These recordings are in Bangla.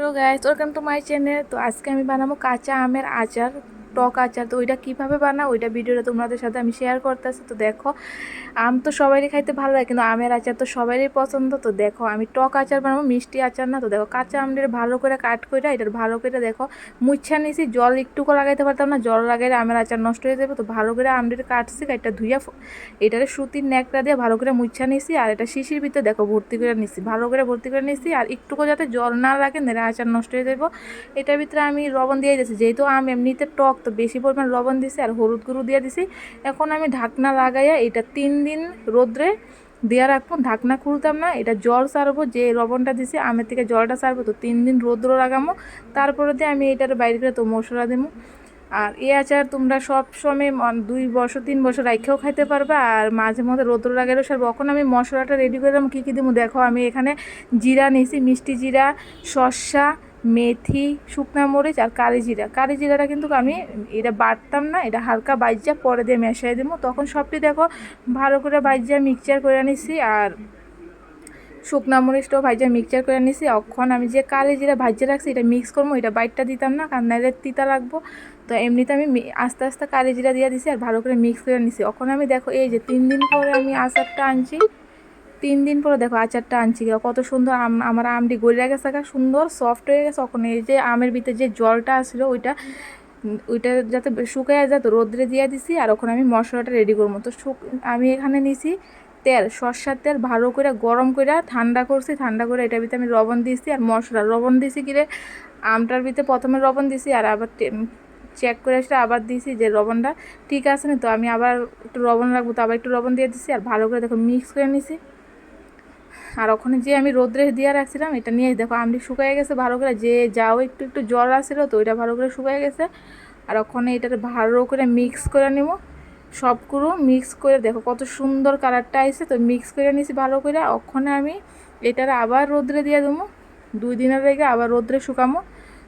Hello guys welcome to my channel তো আজকে আমি বানাবো কাঁচা আমের আচার। টক আচার, তো ওইটা কীভাবে বানাও? ওইটা ভিডিওটা তোমাদের সাথে আমি শেয়ার করতেছি। তো দেখো, আম তো সবারই খাইতে ভালো লাগে, কিন্তু আমের আচার তো সবারই পছন্দ। তো দেখো, আমি টক আচার বানাবো, মিষ্টি আচার না? তো দেখো, কাঁচা আমদের ভালো করে কাট করে এটার ভালো করে দেখো মুচ্ছা নিছি, জল একটুকু লাগাইতে পারতাম না, জল লাগাইলে আমের আচার নষ্ট হয়ে যাবে। তো ভালো করে আমদের কাটছি এটা ধুইয়া এটারে সুতির ন্যাকড়া দিয়ে ভালো করে মুচ্ছা নিছি, আর এটা শিশির ভিতরে দেখো, ভর্তি করে নিছি। ভালো করে ভর্তি করে নিছি, আর একটুকু যাতে জল না লাগে নেড়ে আচার নষ্ট হয়ে যাব এটার ভিতরে আমি লবণ দিয়ে দিয়েছি, যেহেতু আম এমনিতে টক তো বেশি পরিমাণ লবণ দিছি আর হলুদ গুঁড়ো দিয়ে দিছি। এখন আমি ঢাকনা লাগাইয়া এটা তিন দিন রোদ্রে দেওয়া রাখব। ঢাকনা খুলতাম না, এটা জল সারবো, যে লবণটা দিছি, আমের থেকে জলটা সারবো, তো তিন দিন রোদ্র লাগামো। তারপরে দিয়ে আমি এটার বাইরে করে তো মশলা দেবো আর এই আচার তোমরা সব সময় দুই বছর, তিন বছর রাখেও খাইতে পারবে। আর মাঝে মধ্যে রোদ্র লাগালেও সারবো। এখন আমি মশলাটা রেডি করলাম কী কী দেবো দেখো। আমি এখানে জিরা নিয়েছি মিষ্টি জিরা, শসা মেথি, শুকনা মরিচ আর কারি জিরা। কারি জিরাটা কিন্তু আমি এটা বাটতাম না, এটা হালকা বাইজা পরে দিয়ে মেশাই দেবো। তখন সবটি দেখো, ভালো করে বাইজা মিক্সচার করে নিছি আর শুকনা মরিচটাও ভাজা মিক্সচার করে নিছি। অক্ষণ আমি যে কালি জিরা ভাজিয়ে রাখছি, এটা মিক্স করব, এটা বাইটটা দিতাম না, কারণ নাইলে তিতা লাগবো। তো এমনিতে আমি আস্তে আস্তে কালি জিরা দিয়ে দিছি আর ভালো করে মিক্স করে নিছি। এখন আমি দেখো, এই যে তিন দিন পরে আমি আচারটা আনছি। তিন দিন পরে দেখো আচারটা আনছি কত সুন্দর আম, আমার আমটি গলিয়া গেছে সুন্দর সফট হয়ে গেছে। ওখানে এই যে আমের ভিতরে যে জলটা আসলো, ওইটা ওইটা যাতে শুকায় যায় তো রোদ্রে দিয়ে দিছি, আর ওখানে আমি মশলাটা রেডি করব। তো শুক, আমি এখানে নিছি তেল, সর্ষার তেল ভালো করে, গরম করে ঠান্ডা করছি, ঠান্ডা করে এটার ভিতরে আমি লবণ দিয়েছি আর মশলা। লবণ দিয়েছি কিরে আমটার ভিতরে প্রথমে লবণ দিয়েছি আর আবার চেক করে আসলে আবার দিয়েছি যে লবণটা ঠিক আছে না। তো আমি আবার একটু লবণ রাখব, তো আবার একটু লবণ দিয়ে দিছি আর ভালো করে দেখো মিক্স করে নিছি। আর ওখানে যে আমি রোদ্রে দিয়ে রাখছিলাম, এটা নিয়ে দেখো আমটি শুকায় গেছে ভালো করে। যে যাও একটু একটু জল আসছিল তো ওইটা ভালো করে শুকায় গেছে। আর ওখানে এটা ভালো করে মিক্স করে নেব। সবগুলো মিক্স করে দেখো কত সুন্দর কালারটা আইসে তো মিক্স করে নিছি ভালো করে। ওখানে আমি এটার আবার রোদ্রে দিয়ে দেবো। দুই দিনের রেগে আবার রোদ্রে শুকামো।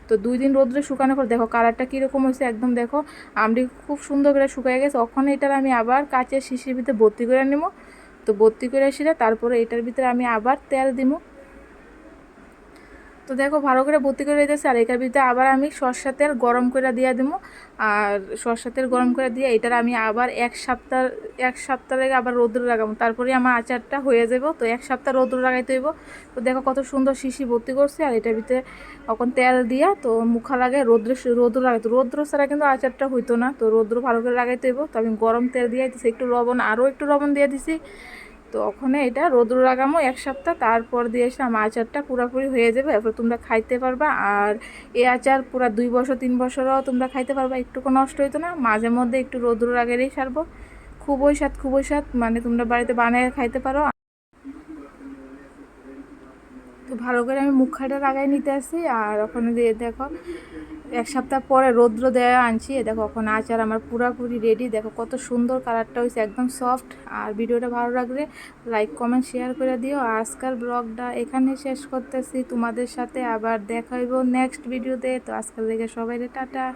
তো দুই দিন রোদ্রে শুকানোর পর দেখো কালারটা কীরকম হয়েছে একদম দেখো। আমটি খুব সুন্দর করে শুকায় গেছে। ওখানে এটার আমি আবার কাঁচের শিশির ভিতরে ভর্তি করে নেব। তো ভর্তি করে আসলে তারপরে এটার ভিতরে আমি আবার তেল দিব তো দেখো ভালো করে ভর্তি করে দিতেছে আর এটার ভিতরে আবার আমি সরষা তেল গরম করে দিয়ে দেবো। আর সরষা তেল গরম করে দিয়ে এটার আমি আবার এক সপ্তাহ এক সপ্তাহ লেগে আবার রৌদ্র লাগাবো। তারপরে আমার আচারটা হয়ে যাব, তো এক সপ্তাহ রৌদ্র লাগাইতে হইব। তো দেখো কত সুন্দর শিশি ভর্তি করছে, আর এটার ভিতরে তখন তেল দিয়া তো মুখা লাগে রৌদ্র রৌদ্র লাগাইতো। রৌদ্র ছাড়া কিন্তু আচারটা হইতো না, তো রৌদ্র ভালো করে লাগাইতে হইব। তো আমি গরম তেল দিয়ে একটু লবণ, আরও একটু লবণ দিয়ে দিছি। তো ওখানে এটা রোদ্র লাগামো এক সপ্তাহ, তারপর দিয়ে এসে আমার আচারটা পুরোপুরি হয়ে যাবে, এরপর তোমরা খাইতে পারবা। আর এই আচার পুরো দুই বছর, তিন বছরও তোমরা খাইতে পারবা একটু কোনো নষ্ট হইতো না, মাঝে মধ্যে একটু রোদ্র লাগালেই সারবো। খুবই স্বাদ খুবই স্বাদ মানে তোমরা বাড়িতে বানিয়ে খাইতে পারো। তো ভালো করে আমি মুখাটা লাগাই নিতে আসি, আর ওখানে দিয়ে দেখো এক সপ্তাহ পরে রৌদ্র দেওয়া আনছি। দেখো, এখন আচার আমার পুরাপুরি রেডি দেখো, কত সুন্দর কালারটা হয়েছে, একদম সফট আর ভিডিওটা ভালো লাগলে লাইক কমেন্ট শেয়ার করে দিও। আজকাল ব্লগটা এখানে শেষ করতেছি। তোমাদের সাথে আবার দেখা হইব নেক্সট ভিডিওতে তো। আজকাল দেখে সবাই টাটা।